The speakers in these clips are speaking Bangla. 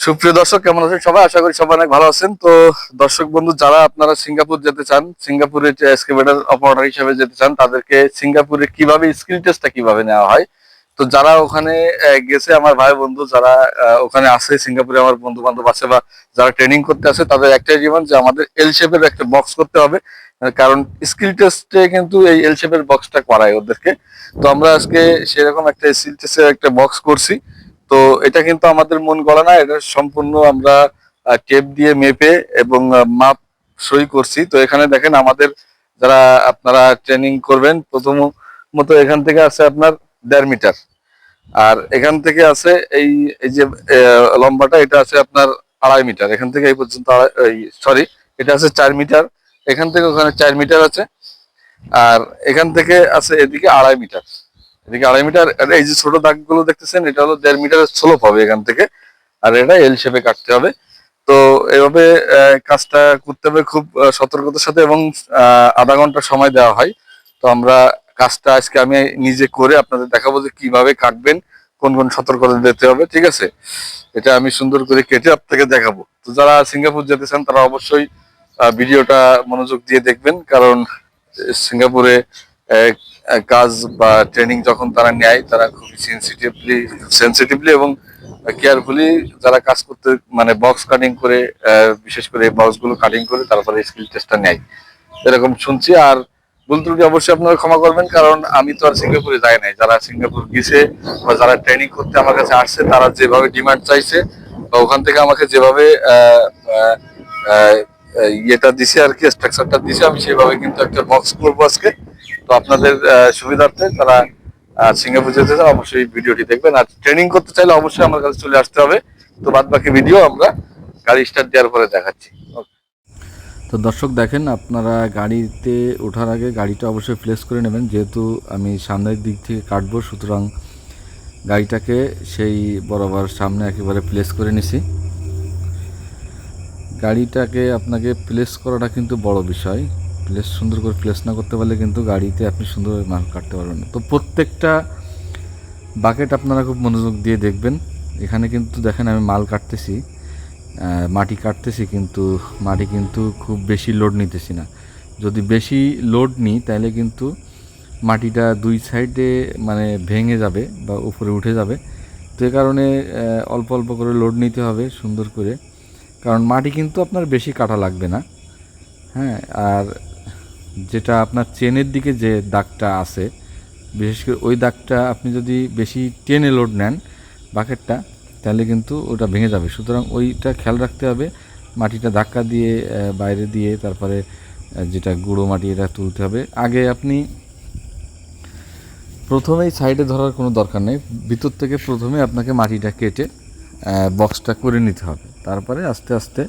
সুপ্রিয় দর্শক, কেমন আছেন সবাই? আশা করি সবাই অনেক ভালো আছেন। তো দর্শক বন্ধু, যারা আপনারা সিঙ্গাপুর যেতে চান, সিঙ্গাপুরে এক্সকেভেটর অপারেটর হিসেবে যেতে চান, তাদেরকে সিঙ্গাপুরে কীভাবে স্কিল টেস্টটা কীভাবে নেওয়া হয়? তো যারা ওখানে গেছে আমার ভাই বন্ধু, যারা ওখানে আছে, সিঙ্গাপুরে আমার বন্ধু বান্ধব আছে বা যারা ট্রেনিং করতে আছে, তাদের একটাই জীবন যে আমাদের এল শেপের একটা বক্স করতে হবে। কারণ স্কিল টেস্টে কিন্তু এই এল শেপের বক্সটা করায় ওদেরকে। তো আমরা আজকে সেরকম একটা স্কিল টেস্টের একটা বক্স করছি। তো এটা কিন্তু আমাদের মন গড়া না, এটা সম্পূর্ণ আমরা টেপ দিয়ে মেপে এবং মাপ সই করছি। তো এখানে দেখেন আমাদের যারা আপনারা ট্রেনিং করবেন প্রথম প্রথমত এখান থেকে আছে আপনার দেড় মিটার। আর এখান থেকে আছে এই এই যে লম্বাটা, এটা আছে আপনার আড়াই মিটার। এখান থেকে এই পর্যন্ত সরি এটা আছে চার মিটার। এখান থেকে ওখানে চার মিটার আছে। আর এখান থেকে আছে এদিকে আড়াই মিটার। এদিকে আড়াই মিটার এই যে ছোট দাগগুলো দেখতেছেন এটা হলো দেড় মিটারের স্লোপ হবে এখান থেকে আর এটা এল শেপে কাটতে হবে। তো এইভাবে আহ, কাজটা করতে হবে খুব সতর্কতার সাথে এবং আধা ঘণ্টা সময় দেওয়া হয়। তো আমরা কাজটা আজকে আমি নিজে করে আপনাদের দেখাবো যে কীভাবে কাটবেন কোন কোন সতর্কতা দিতে হবে ঠিক আছে? এটা আমি সুন্দর করে কেটে আপনাকে দেখাবো। তো যারা সিঙ্গাপুর যেতে চান তারা অবশ্যই ভিডিওটা মনোযোগ দিয়ে দেখবেন কারণ সিঙ্গাপুরে কাজ বা ট্রেনিং যখন তারা নেয়, তারা খুবই সেন্সিটিভলি সেন্সিটিভলি এবং কেয়ারফুলি যারা কাজ করতে মানে বক্স কাটিং করে বিশেষ করে বক্সগুলো কাটিং করে তারপরে স্কিল টেস্টটা নেয়। এরকম শুনছি আর ভুল ত্রুটি অবশ্যই আপনারা ক্ষমা করবেন, কারণ আমি তো আর সিঙ্গাপুরে যাই নাই। যারা সিঙ্গাপুর গেছে বা যারা ট্রেনিং করতে আমার কাছে আসছে, তারা যেভাবে ডিমান্ড চাইছে বা ওখান থেকে আমাকে যেভাবে ইয়েটা দিছে আর কি স্ট্রাকচারটা দিছে, আমি সেভাবে কিন্তু একটা বক্স করব আজকে। তো আপনাদের সুবিধার্থে তারা সিঙ্গাপুর যেতে চান অবশ্যই ভিডিওটি দেখবেন। আর ট্রেনিং করতে চাইলে অবশ্যই আমার কাছে চলে আসতে হবে। তো বাদ বাকি ভিডিও আমরা গাড়ি স্টার্ট দেওয়ার পরে দেখাচ্ছি. তো দর্শক দেখেন, আপনারা গাড়িতে ওঠার আগে গাড়িটা অবশ্যই প্লেস করে নেবেন। যেহেতু আমি সামনের দিক থেকে কাটবো, সুতরাং গাড়িটাকে সেই বরাবর সামনে একেবারে প্লেস করে নিছি। গাড়িটাকে আপনাকে প্লেস করাটা কিন্তু বড় বিষয়। প্লেস সুন্দর করে প্লেস না করতে পারলে কিন্তু গাড়িতে আপনি সুন্দরভাবে মাল কাটতে পারবেন না। তো প্রত্যেকটা বাকেট আপনারা খুব মনোযোগ দিয়ে দেখবেন। এখানে কিন্তু দেখেন আমি মাল কাটতেছি মাটি কাটতেছি কিন্তু মাটি কিন্তু খুব বেশি লোড নিতেছি না। যদি বেশি লোড নিই, তাহলে কিন্তু মাটিটা দুই সাইডে মানে ভেঙে যাবে বা উপরে উঠে যাবে। তো এ কারণে অল্প অল্প করে লোড নিতে হবে সুন্দর করে। কারণ মাটি কিন্তু আপনার বেশি কাটা লাগবে না। হ্যাঁ আর যেটা আপনার চেনের দিকে যে দাগটা আছে, বিশেষ করে ওই দাগটা আপনি যদি বেশি টেনে লোড নেন বাকেটটা, তাহলে কিন্তু ওটা ভেঙে যাবে। সুতরাং ওইটা খেয়াল রাখতে হবে। মাটিটা ধাক্কা দিয়ে বাইরে দিয়ে তারপরে যেটা গুঁড়ো মাটি এটা তুলতে হবে। আগে আপনি প্রথমেই সাইডে ধরার কোনো দরকার নেই। ভিতর থেকে প্রথমে আপনাকে মাটিটা কেটে বক্সটা করে নিতে হবে। তারপরে আস্তে আস্তে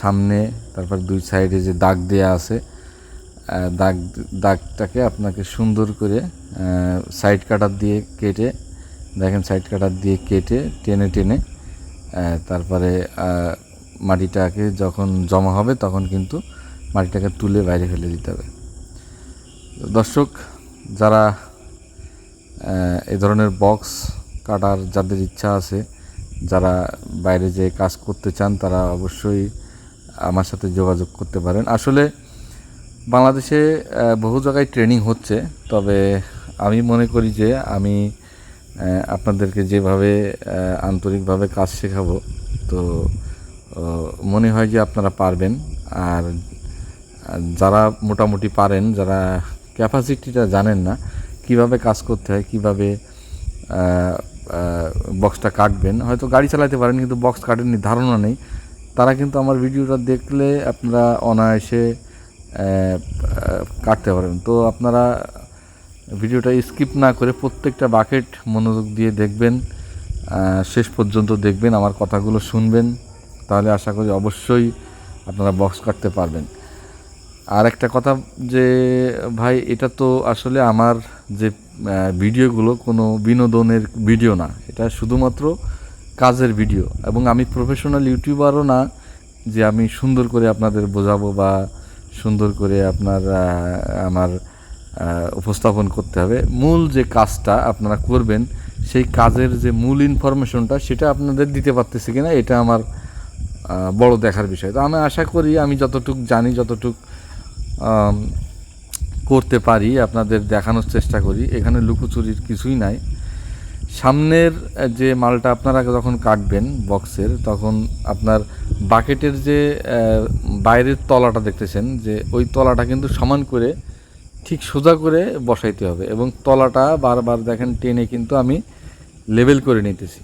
সামনে, তারপর দুই সাইডে যে দাগ দেয়া আছে দাগ, দাগটাকে আপনাকে সুন্দর করে সাইড কাটার দিয়ে কেটে, দেখেন সাইড কাটার দিয়ে কেটে, টেনে টেনে তারপরে মাটিটাকে যখন জমা হবে তখন কিন্তু মাটিটাকে তুলে বাইরে ফেলে দিতে হবে। দর্শক, যারা এ ধরনের বক্স কাটার যাদের ইচ্ছা আছে, যারা বাইরে যে কাজ করতে চান, তারা অবশ্যই আমার সাথে যোগাযোগ করতে পারেন। আসলে বাংলাদেশে বহু জায়গায় ট্রেনিং হচ্ছে, তবে আমি মনে করি যে আমি আপনাদেরকে যেভাবে আন্তরিকভাবে কাজ শেখাবো, তো মনে হয় যে আপনারা পারবেন। আর, যারা মোটামুটি পারেন, যারা ক্যাপাসিটিটা জানেন না, কীভাবে কাজ করতে হয়, কীভাবে বক্সটা কাটবেন, হয়তো গাড়ি চালাতে পারেন, কিন্তু বক্স কাটেননি ধারণা নেই। তারা কিন্তু আমার ভিডিওটা দেখলে আপনারা অনায়াসে কাটতে পারেন। তো আপনারা ভিডিওটা স্কিপ না করে প্রত্যেকটা বাকেট মনোযোগ দিয়ে দেখবেন শেষ পর্যন্ত দেখবেন, আমার কথাগুলো শুনবেন, তাহলে আশা করি অবশ্যই আপনারা বক্স কাটতে পারবেন। আর একটা কথা যে, ভাই, এটা তো আসলে আমার যে ভিডিওগুলো কোনো বিনোদনের ভিডিও না, এটা শুধুমাত্র কাজের ভিডিও। এবং আমি প্রফেশনাল ইউটিউবারও না, যে আমি সুন্দর করে আপনাদের বোঝাবো বা সুন্দর করে আপনার আমার উপস্থাপন করতে হবে। মূল যে কাজটা আপনারা করবেন, সেই কাজের যে মূল ইনফরমেশনটা সেটা আপনাদের দিতে পারতেছি কিনা, এটা আমার বড় দেখার বিষয়। তো আমি আশা করি, আমি যতটুক জানি, যতটুক করতে পারি, আপনাদের দেখানোর চেষ্টা করি। এখানে লুকোচুরির কিছুই নাই। সামনের যে মালটা আপনারা যখন কাটবেন বক্সের, তখন আপনার বাকেটের যে বাইরের তলাটা দেখতেছেন, যে ওই তলাটা কিন্তু সমান করে, ঠিক সোজা করে বসাইতে হবে এবং তলাটা বারবার দেখেন টেনে কিন্তু আমি লেবেল করে নিতেছি।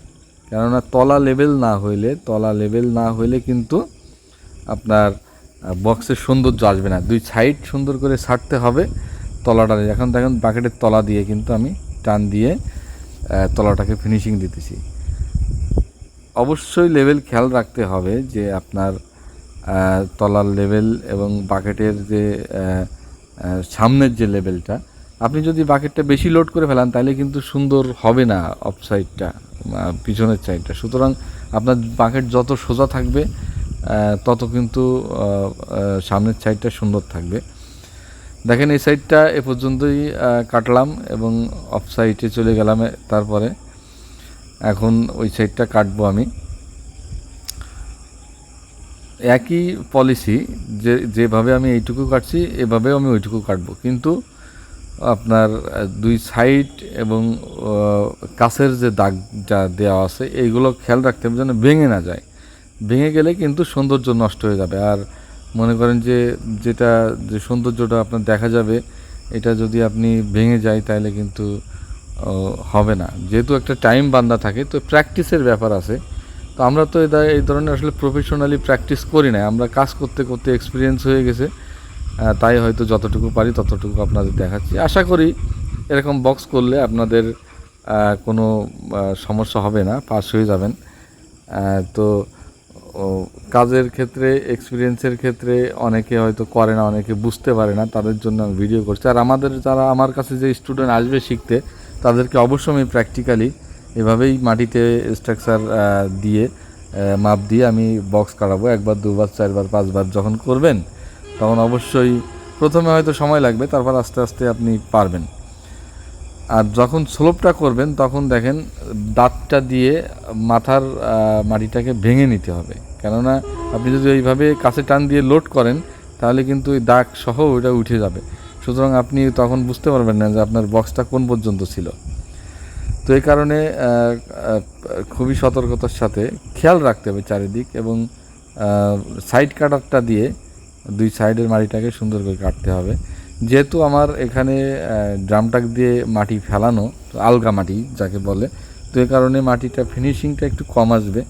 কেননা তলা লেবেল না হইলে, তলা লেবেল না হইলে কিন্তু আপনার বক্সের সৌন্দর্য আসবে না। দুই সাইড সুন্দর করে ছাড়তে হবে তলাটা। এখন দেখেন বাকেটের তলা দিয়ে কিন্তু আমি টান দিয়ে তলাটাকে ফিনিশিং দিতেছি। অবশ্যই লেভেল খেয়াল রাখতে হবে যে আপনার তলার লেভেল এবং বাকেটের যে সামনের যে লেভেলটা আপনি যদি বাকেটটা বেশি লোড করে ফেলান, তাহলে কিন্তু সুন্দর হবে না অফ সাইডটা পিছনের সাইডটা সুতরাং আপনার বাকেট যত সোজা থাকবে তত কিন্তু সামনের সাইডটা সুন্দর থাকবে। দেখেন, এই সাইডটা এ পর্যন্তই কাটলাম এবং অফ সাইডে চলে গেলাম তারপরে এখন ওই সাইডটা কাটবো আমি। একই পলিসি যে, যেভাবে আমি এইটুকু কাটছি, এভাবেও আমি ওইটুকু কাটবো। কিন্তু আপনার দুই সাইড এবং কাছের যে দাগটা দেওয়া আছে, এইগুলো খেয়াল রাখতে হবে যেন ভেঙে না যায়। ভেঙে গেলে কিন্তু সৌন্দর্য নষ্ট হয়ে যাবে। আর মনে করেন যে, যেটা, যে সৌন্দর্যটা আপনার দেখা যাবে, এটা যদি আপনি ভেঙে যায় তাহলে কিন্তু হবে না। যেহেতু একটা টাইম বান্ধা থাকে, তো প্র্যাকটিসের ব্যাপার আছে। তো আমরা তো ধ- এই ধরনের আসলে প্রফেশনালি প্র্যাকটিস করি না আমরা কাজ করতে করতে এক্সপিরিয়েন্স হয়ে গেছে। তাই হয়তো যতটুকু পারি ততটুকু আপনাদের দেখাচ্ছি। আশা করি এরকম বক্স করলে আপনাদের কোনো সমস্যা হবে না পাস হয়ে যাবেন। তো কাজের ক্ষেত্রে এক্সপিরিয়েন্সের ক্ষেত্রে অনেকে হয়তো করে না, অনেকে বুঝতে পারে না, তাদের জন্য আমি ভিডিও করছি। আর আমাদের যারা, আমার কাছে যে স্টুডেন্ট আসবে শিখতে, তাদেরকে অবশ্যই আমি প্র্যাকটিক্যালি এভাবেই মাটিতে স্ট্রাকচার দিয়ে মাপ দিয়ে আমি বক্স কাটাবো। একবার, দুবার, চারবার, পাঁচবার যখন করবেন, তখন অবশ্যই প্রথমে হয়তো সময় লাগবে, তারপর আস্তে আস্তে আপনি পারবেন। আর যখন স্লোপটা করবেন, তখন দেখেন দাঁতটা দিয়ে মাথার মাটিটাকে ভেঙে নিতে হবে। কেননা আপনি যদি এইভাবে কাছে টান দিয়ে লোড করেন, তাহলে কিন্তু ওই দাগ সহ ওইটা উঠে যাবে। সুতরাং আপনি তখন বুঝতে পারবেন না যে আপনার বক্সটা কোন পর্যন্ত ছিল। তো এই কারণে খুবই সতর্কতার সাথে খেয়াল রাখতে হবে চারিদিক এবং সাইড কাটারটা দিয়ে দুই সাইডের মাটিটাকে সুন্দর করে কাটতে হবে। যেহেতু আমার এখানে ড্রামটাক দিয়ে মাটি ফেলানো, আলগা মাটি যাকে বলে, তো এই কারণে মাটিটা ফিনিশিংটা একটু কম আসবে।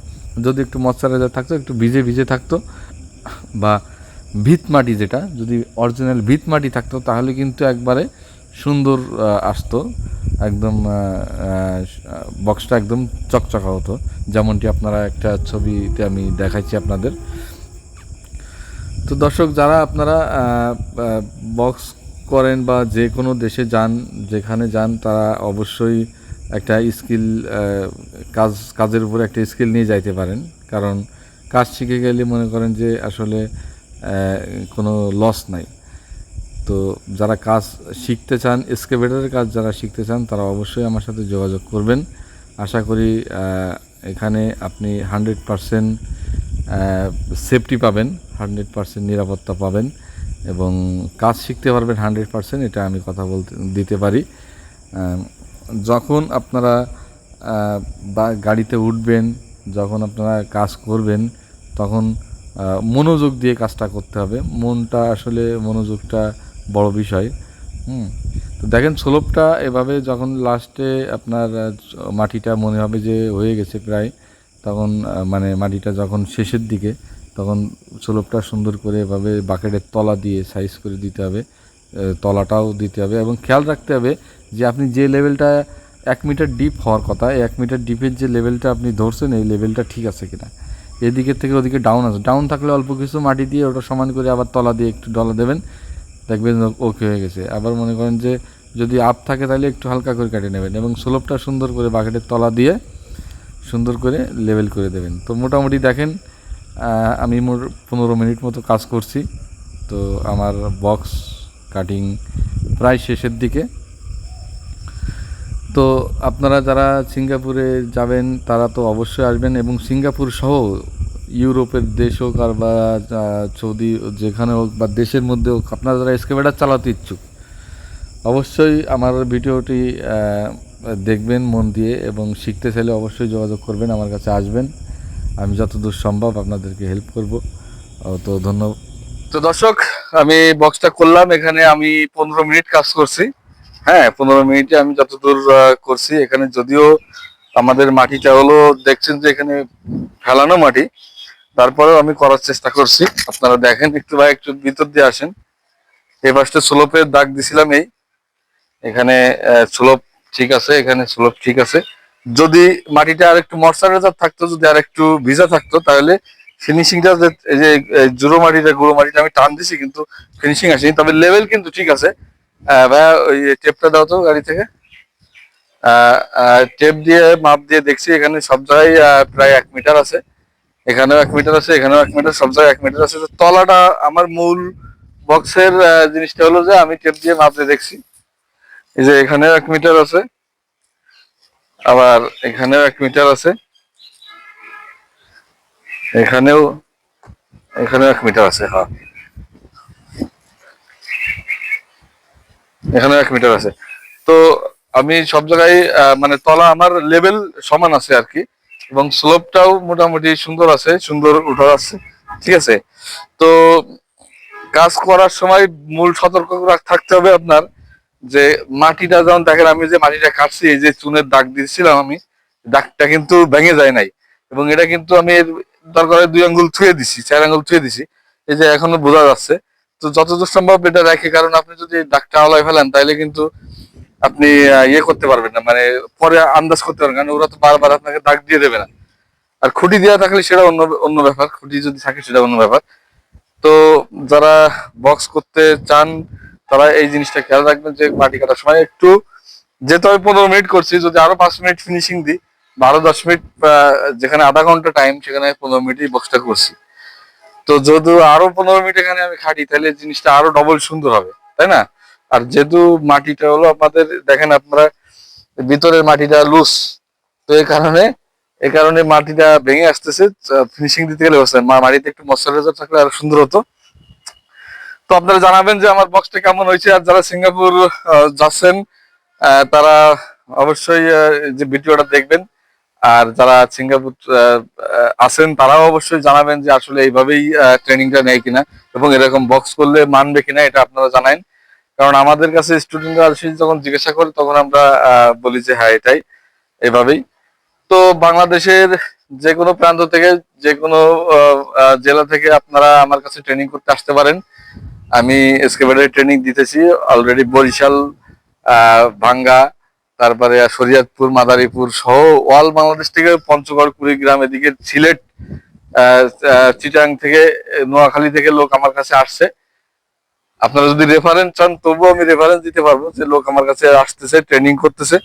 যদি একটু ময়শ্চারাইজার থাকতো, একটু ভিজে ভিজে থাকতো, বা ভিত মাটি যেটা, যদি অরিজিনাল ভিত মাটি থাকতো, তাহলে কিন্তু একবারে সুন্দর আসতো, একদম বক্সটা একদম চকচকা হতো। যেমনটি আপনারা একটা ছবিতে আমি দেখাচ্ছি আপনাদের। তো দর্শক, যারা আপনারা বক্স করেন বা যে কোনো দেশে যান, যেখানে যান, তারা অবশ্যই একটা স্কিল কাজ, কাজের উপরে একটা স্কিল নিয়ে যাইতে পারেন। কারণ কাজ শিখে গেলে মনে করেন যে আসলে কোনো লস নাই। তো যারা কাজ শিখতে চান এসকেভেটারের কাজ যারা শিখতে চান, তারা অবশ্যই আমার সাথে যোগাযোগ করবেন। আশা করি এখানে আপনি হান্ড্রেড পারসেন্ট সেফটি পাবেন হান্ড্রেড পারসেন্ট নিরাপত্তা পাবেন এবং কাজ শিখতে পারবেন হান্ড্রেড পারসেন্ট এটা আমি কথা বলতে, দিতে পারি। যখন আপনারা গাড়িতে উঠবেন, যখন আপনারা কাজ করবেন, তখন মনোযোগ দিয়ে কাজটা করতে হবে। মনটা আসলে মনোযোগটা বড় বিষয়। হুম, তো দেখেন স্লোপটা এভাবে যখন লাস্টে আপনার মাটিটা মনে হবে যে হয়ে গেছে প্রায়, তখন মানে মাটিটা যখন শেষের দিকে, তখন স্লোপটা সুন্দর করে এভাবে বাকেটের তলা দিয়ে সাইজ করে দিতে হবে। তলাটাও দিতে হবে এবং খেয়াল রাখতে হবে যে আপনি যে লেভেলটা এক মিটার ডিপ হওয়ার কথা এক মিটার ডিপের যে লেভেলটা আপনি ধরছেন, এই লেভেলটা ঠিক আছে কিনা? এদিকের থেকে ওদিকে ডাউন আছে। ডাউন থাকলে অল্প কিছু মাটি দিয়ে ওটা সমান করে আবার তলা দিয়ে একটু ডলা দেবেন, দেখবেন ওকে হয়ে গেছে। আবার মনে করেন যে যদি আপ থাকে তাহলে একটু হালকা করে কেটে নেবেন এবং স্লোপটা সুন্দর করে বাকেটের তলা দিয়ে সুন্দর করে লেভেল করে দেবেন। তো মোটামুটি দেখেন আমি মোট পনেরো মিনিট মতো কাজ করছি। তো আমার বক্স কাটিং প্রায় শেষের দিকে। তো আপনারা যারা সিঙ্গাপুরে যাবেন, তারা তো অবশ্যই আসবেন এবং সিঙ্গাপুর সহ ইউরোপের দেশ হোক আর বা সৌদি যেখানে হোক বা দেশের মধ্যে হোক, আপনারা যারা এসকেভেটার চালাতে ইচ্ছুক, অবশ্যই আমার ভিডিওটি দেখবেন মন দিয়ে এবং শিখতে চাইলে অবশ্যই যোগাযোগ করবেন, আমার কাছে আসবেন। আমি যতদূর সম্ভব আপনাদেরকে হেল্প করব। তো ধন্যবাদ তো দর্শক আমি বক্সটা করলাম, এখানে আমি পনেরো মিনিট কাজ করছি। হ্যাঁ পনেরো মিনিটে আমি যতদূর করছি। এখানে যদিও আমাদের মাটিটা হলো দেখছেন যে এখানে ফেলানো মাটি, তারপরেও আমি করার চেষ্টা করছি। আপনারা দেখেন, একটু ভাই, একটু ভিতর দিয়ে আসেন। এই পাশটা স্লোপের দাগ দিছিলাম এই। এখানে স্লোপ ঠিক আছে, এখানে স্লোপ ঠিক আছে। যদি মাটিটা আর একটু ময়শ্চারাইজার থাকতো, যদি আর একটু ভিজা থাকতো, তাহলে ফিনিশিংটা এই যে জুড়ো মাটিটা, গুঁড়ো মাটিটা আমি টান দিছি, কিন্তু ফিনিশিং আসেনি। তবে লেভেল কিন্তু ঠিক আছে। ভাইয়া, ওই টেপটা দাও তো গাড়ি থেকে। টেপ দিয়ে মাপ দিয়ে দেখছি, এখানে সব জায়গায় প্রায় এক মিটার আছে। এখানেও এক মিটার আছে, এখানেও এক মিটার সব জায়গায় এক মিটার আছে। তো তলাটা আমার মূল বক্সের জিনিসটা হলো যে, আমি টেপ দিয়ে মাপ দিয়ে দেখছি। এই যে, এখানেও এক মিটার আছে। আবার এখানেও এক মিটার আছে। এখানেও এখানেও এক মিটার আছে হ্যাঁ। এখানে এক মিটার আছে। তো আমি সব জায়গায় মানে তলা আমার লেভেল সমান আছে আর কি, এবং স্লোপটাও মোটামুটি সুন্দর আছে, সুন্দর উঠা আছে, ঠিক আছে। তো কাজ করার সময় মূল সতর্ক থাকতে হবে আপনার, যে মাটিটা যেমন দেখেন, আমি যে মাটিটা কাটছি, এই যে চুনের দাগ দিয়েছিলাম আমি, দাগটা কিন্তু ভেঙে যায় নাই। এবং এটা কিন্তু আমি দরকার দুই আঙ্গুল থুয়ে দিছি, চার আঙ্গুল থুয়ে দিছি। এই যে এখনও বোঝা যাচ্ছে। তো যতদূর সম্ভব এটা রেখে, কারণ আপনি যদি দাগটা আলায় ফেলেন তাহলে কিন্তু আপনি ইয়ে করতে পারবেন না। মানে পরে আন্দাজ করতে পারবেন কারণ ওরা তো বারবার আপনাকে দাগ দিয়ে দেবে না। আর খুঁটি দেওয়া থাকলে সেটা অন্য অন্য ব্যাপার। খুঁটি যদি থাকে সেটা অন্য ব্যাপার। তো যারা বক্স করতে চান, তারা এই জিনিসটা খেয়াল রাখবেন যে মাটি কাটার সময় একটু যেহেতু আমি পনেরো মিনিট করছি, যদি আরও পাঁচ মিনিট ফিনিশিং দিই বা আরও দশ মিনিট যেখানে আধা ঘণ্টা টাইম সেখানে পনেরো মিনিটই বক্সটা করছি। তো যদি আরও পনেরো মিনিট এখানে আমি খাটি, তাহলে জিনিসটা আরও ডবল সুন্দর হবে, তাই না? আর যেহেতু মাটিটা হলো আপনাদের দেখেন আপনারা, ভিতরের মাটিটা লুজ তো এই কারণে এই কারণে মাটিটা ভেঙে আসতেছে ফিনিশিং দিতে গেলে হচ্ছে মাটিতে একটু ময়শ্চারাইজার থাকলে আরও সুন্দর হতো। তো আপনারা জানাবেন যে আমার বক্সটা কেমন হয়েছে। আর যারা সিঙ্গাপুর যাচ্ছেন তারা অবশ্যই যে ভিডিওটা দেখবেন আর যারা সিঙ্গাপুর আছেন, তারাও অবশ্যই জানাবেন যে আসলে এইভাবেই ট্রেনিংটা নেয় কিনা এবং এরকম বক্স করলে মানবে কিনা এটা আপনারা জানান কারণ আমাদের কাছে স্টুডেন্টরা যখন জিজ্ঞাসা করে তখন আমরা বলি যে হ্যাঁ এটাই, এভাবেই। তো বাংলাদেশের যে কোনো প্রান্ত থেকে যে কোনো জেলা থেকে আপনারা আমার কাছে ট্রেনিং করতে আসতে পারেন। আমি এসকেভেটার ট্রেনিং দিতেছি অলরেডি বরিশাল ভাঙ্গা তারপরে শরীয়তপুর, মাদারীপুর সহ অল বাংলাদেশ থেকে পঞ্চগড়, কুড়িগ্রাম এদিকে সিলেট চিটাং থেকে, নোয়াখালী থেকে লোক আমার কাছে আসছে। আপনারা যদি রেফারেন্স চান, তবুও আমি রেফারেন্স দিতে পারব যে লোক আমার কাছে আসতেছে ট্রেনিং করতেছে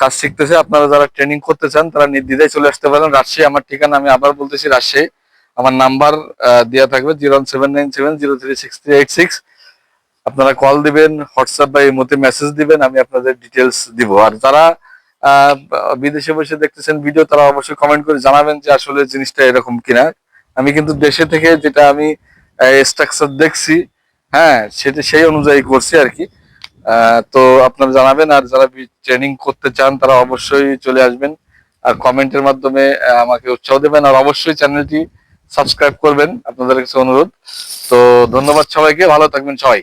কাজ শিখতেছে। আপনারা যারা ট্রেনিং করতে চান, তারা নির্দ্বিধায় চলে আসতে পারেন। রাজশাহী আমার ঠিকানা, আমি আবার বলতেছি রাজশাহী। আমার নাম্বার দেওয়া থাকবে zero seven nine seven zero three six three eight six আপনারা কল দিবেন হোয়াটসঅ্যাপ বা মধ্যে মেসেজ দিবেন, আমি আপনাদের ডিটেলস দিব। আর যারা বিদেশে বসে দেখতেছেন ভিডিও তারা অবশ্যই কমেন্ট করে জানাবেন যে আসলে জিনিসটা এরকম কিনা। আমি কিন্তু দেশে থেকে যেটা আমি স্ট্রাকচার দেখছি হ্যাঁ সেটা সেই অনুযায়ী করছি আর কি। তো আপনারা জানাবেন, আর যারা ট্রেনিং করতে চান, তারা অবশ্যই চলে আসবেন। আর কমেন্টের মাধ্যমে আমাকে উৎসাহ দেবেন। আর অবশ্যই চ্যানেলটি সাবস্ক্রাইব করবেন, আপনাদের কাছে অনুরোধ। তো ধন্যবাদ সবাইকে, ভালো থাকবেন সবাই।